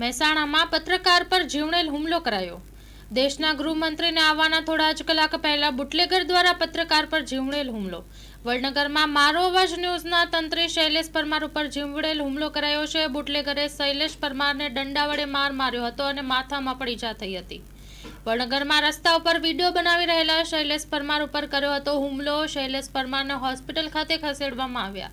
મહેસાણામાં પત્રકાર પર જીવણેલ હુમલો કરાયો. દેશના ગૃહમંત્રીને આવવાના થોડા જ કલાક પહેલા બુટલેગર દ્વારા પત્રકાર પર જીવણેલ હુમલો. વડનગરમાં મારો અવાજ ન્યૂઝના તંત્રી શૈલેષ પરમાર ઉપર જીવડેલ હુમલો કરાયો છે. બુટલેગરે શૈલેષ પરમારને દંડા વડે માર માર્યો હતો અને માથામાં પણ ઈજા થઈ હતી. વડનગરમાં રસ્તા ઉપર વીડિયો બનાવી રહેલા શૈલેષ પરમાર ઉપર કર્યો હતો હુમલો. શૈલેષ પરમારને હોસ્પિટલ ખાતે ખસેડવામાં આવ્યા.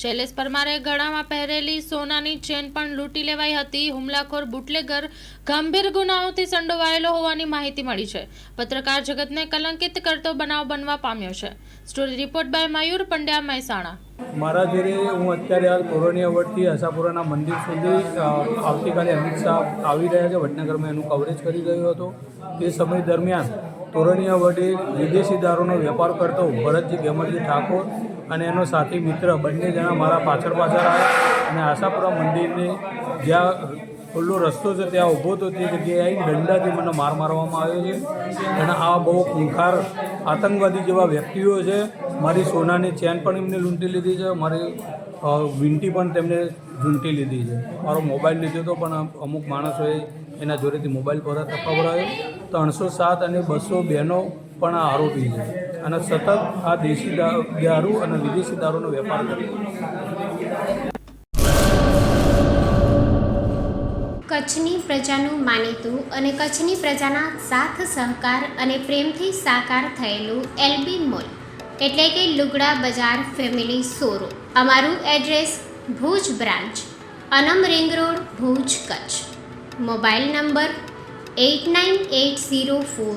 શૈલેષ પરમારે ગળામાં પહેરેલી સોનાની ચેન પણ લૂંટી લેવાઈ હતી. હુમલાખોર બુટલેગર ગંભીર ગુનાઓથી સંડોવાયેલો હોવાની માહિતી મળી છે. પત્રકાર જગતને કલંકિત કરતો બનાવ બનવા પામ્યો છે. Story report by Mayur Pandya Mehsana. મારા ઘરે હું અત્યારે હાલ કોરોનિયા વડથી હસાપુરાના મંદિર સુધી આવતીકાલે અમિત શાહ આવી રહ્યા છે. વડનગરમાં એનું કવરેજ કરી રહ્યો હતો. તે સમય દરમિયાન તોરણીયા વડે વિદેશી દારૂનો વેપાર કરતો ભરતજી ગેમરજી ઠાકોર અને એનો સાથી મિત્ર બંને જણા મારા પાછળ પાછળ આવ્યા અને આશાપુરા મંદિરની જ્યાં ખુલ્લો રસ્તો છે ત્યાં ઊભો હતો તે જગ્યાએ આવી દંડાથી મને માર મારવામાં આવ્યો છે. અને આ બહુ ખૂંખાર આતંકવાદી જેવા વ્યક્તિઓ છે. મારી સોનાની ચેન પણ એમને લૂંટી લીધી છે. મારી વિંટી પણ તેમને ઝૂંટી લીધી છે. મારો મોબાઈલ લીધો હતો પણ અમુક માણસોએ એના જોડેથી મોબાઈલ પર અપાવડાયો ત્રણસો સાત અને બસો બહેનો પણ આ આરોપી છે. અને સતત આ દેશી દારૂ અને વિદેશી દારૂનો વેપાર કરે કચ્છની પ્રજાનું માનીતું અને કચ્છની પ્રજાના સાથ સહકાર અને પ્રેમથી સાકાર થયેલું એલબી મોલ, એટલે કે લુગડા બજાર ફેમિલી સોરો અમારું address Bhuj branch, Anam ring road, Bhuj Kutch. Mobile number eight nine eight zero four